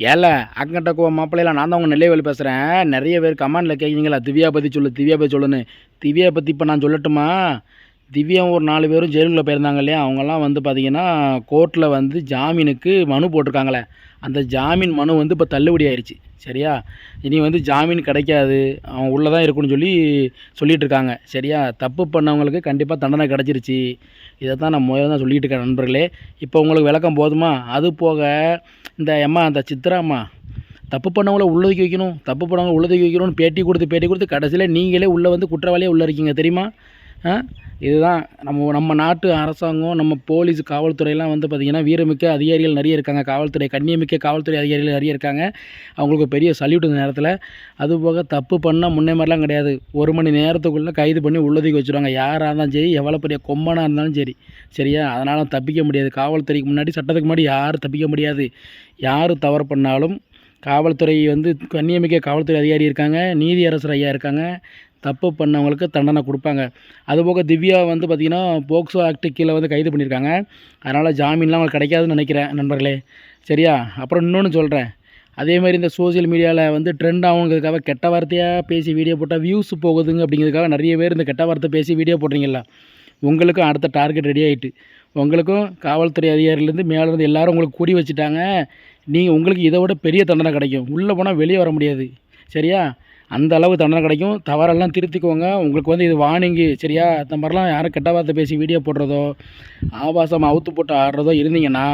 ஏல அங்கிட்ட கோ மாப்பிள்ளையில நான் தான் உங்கள் நிலைவேல் பேசுகிறேன் நிறைய பேர் கமெண்டில் கேட்குறீங்களா திவ்யா பற்றி சொல்லு திவ்யா பற்றி சொல்லுன்னு. திவ்யா பற்றி இப்போ நான் சொல்லட்டுமா? திவ்யா ஒரு நாலு பேரும் ஜெயிலுக்குள்ளே போயிருந்தாங்க இல்லையா? அவங்கெல்லாம் வந்து பார்த்திங்கன்னா கோர்ட்டில் வந்து ஜாமீனுக்கு மனு போட்டிருக்காங்களே. அந்த ஜாமீன் மனு வந்து இப்போ தள்ளுபடி ஆயிடுச்சு சரியா? இனி வந்து ஜாமீன் கிடைக்காது. அவன் உள்ளே தான் இருக்குன்னு சொல்லி சொல்லிட்டு இருக்காங்க சரியா? தப்பு பண்ணவங்களுக்கு கண்டிப்பாக தண்டனை கிடச்சிருச்சு. இதை தான் நான் முதல்ல தான் சொல்லிகிட்டு இருக்கேன் நண்பர்களே. இப்போ உங்களுக்கு விளக்கம் போதுமா? அது போக இந்த அம்மா அந்த சித்ராம்மா தப்பு பண்ணவங்கள உள்ளதுக்கு வைக்கணும். தப்பு பண்ணவங்கள உள்ளதுக்கு வைக்கணும்னு பேட்டி கொடுத்து பேட்டி கொடுத்து கடைசியில் நீங்களே உள்ளே வந்து குற்றவாளியாக உள்ளே இருக்கீங்க தெரியுமா? இதுதான் நம்ம நம்ம நாட்டு அரசாங்கம் நம்ம போலீஸ் காவல்துறையெல்லாம் வந்து பார்த்திங்கன்னா வீரமிக்க அதிகாரிகள் நிறைய இருக்காங்க. காவல்துறை கண்ணியமிக்க காவல்துறை அதிகாரிகள் நிறைய இருக்காங்க. அவங்களுக்கு பெரிய சல்யூட் இந்த நேரத்தில். அதுபோக தப்பு பண்ணால் முன்னே மாதிரிலாம் கிடையாது. ஒரு மணி நேரத்துக்குள்ளே கைது பண்ணி உள்ளதுக்கு வச்சுருவாங்க. யாராக இருந்தாலும் சரி எவ்வளோ பெரிய கொம்பனாக இருந்தாலும் சரி. சரியா? அதனால் தப்பிக்க முடியாது. காவல்துறைக்கு முன்னாடி சட்டத்துக்கு முன்னாடி யாரும் தப்பிக்க முடியாது. யார் தவறு பண்ணாலும் காவல்துறை வந்து கண்ணியமிக்க காவல்துறை அதிகாரி இருக்காங்க. நீதியரசர் ஐயா இருக்காங்க. தப்பு பண்ணவங்களுக்கு தண்டனை கொடுப்பாங்க. அதுபோக திவ்யா வந்து பார்த்திங்கன்னா போக்சோ ஆக்ட் கீழே வந்து கைது பண்ணியிருக்காங்க. அதனால் ஜாமீன்லாம் அவங்களுக்கு கிடைக்காதுன்னு நினைக்கிறேன் நண்பர்களே. சரியா? அப்புறம் இன்னொன்று சொல்கிறேன் அதே மாதிரி இந்த சோஷியல் மீடியாவில் வந்து ட்ரெண்ட் ஆகுங்கிறதுக்காக கெட்ட வார்த்தையாக பேசி வீடியோ போட்டால் வியூஸ் போகுதுங்க அப்படிங்கிறதுக்காக நிறைய பேர் இந்த கெட்ட வார்த்தை பேசி வீடியோ போடுறீங்களா உங்களுக்கும் அடுத்த டார்கெட் ரெடி ஆகிட்டு உங்களுக்கும் காவல்துறை அதிகாரிலேருந்து மேலேருந்து எல்லாரும் உங்களுக்கு கூடி வச்சுட்டாங்க. நீங்கள் உங்களுக்கு இதை விட பெரிய தண்டனை கிடைக்கும். உள்ளே போனால் வெளியே வர முடியாது. சரியா? அந்த அளவு தண்டனை கிடைக்கும். தவறெல்லாம் திருத்திக்கோங்க. உங்களுக்கு வந்து இது வார்னிங்கு சரியா? அந்த மாதிரிலாம் யாரும் கெட்ட வார்த்தை பேசி வீடியோ போடுறதோ ஆபாசமாக அவுத்து போட்டு ஆடுறதோ இருந்தீங்கன்னா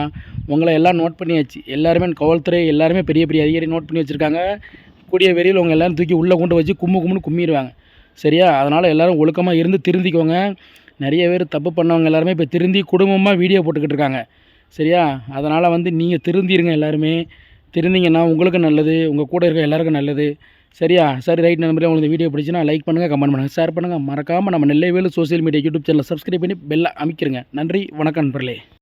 உங்களை எல்லாம் நோட் பண்ணியாச்சு. எல்லாருமே காவல்துறை எல்லாருமே பெரிய பெரிய அதிகாரி நோட் பண்ணி வச்சுருக்காங்க. கூடிய வெறியில் உங்கள் எல்லோரும் தூக்கி உள்ளே கொண்டு வச்சு கும்மு கும்முன்னு கும்மிடுவாங்க. சரியா? அதனால் எல்லோரும் ஒழுக்கமாக இருந்து திருந்திக்கோங்க. நிறைய பேர் தப்பு பண்ணவங்க எல்லாருமே இப்போ திருந்தி குடும்பமாக வீடியோ போட்டுக்கிட்டு இருக்காங்க. சரியா? அதனால் வந்து நீங்கள் திருந்திருங்க எல்லாருமே. திருந்திங்கன்னா உங்களுக்கு நல்லது உங்கள் கூட இருக்க எல்லாருக்கும் நல்லது. சரியா? சரி ரைட் நண்பர்களே உங்களுக்கு வீடியோ பிடிச்சினா லைக் பண்ணுங்கள் கமெண்ட் பண்ணுங்கள் ஷேர் பண்ணுங்கள் மறக்காமல் நம்ம நெல்லைவேலு சோஷியல் மீடியா யூடியூப் சேனலை சப்ஸ்கிரைப் பண்ணி பெல்லை அமைக்கிறங்க. நன்றி வணக்கம் நண்பர்களே.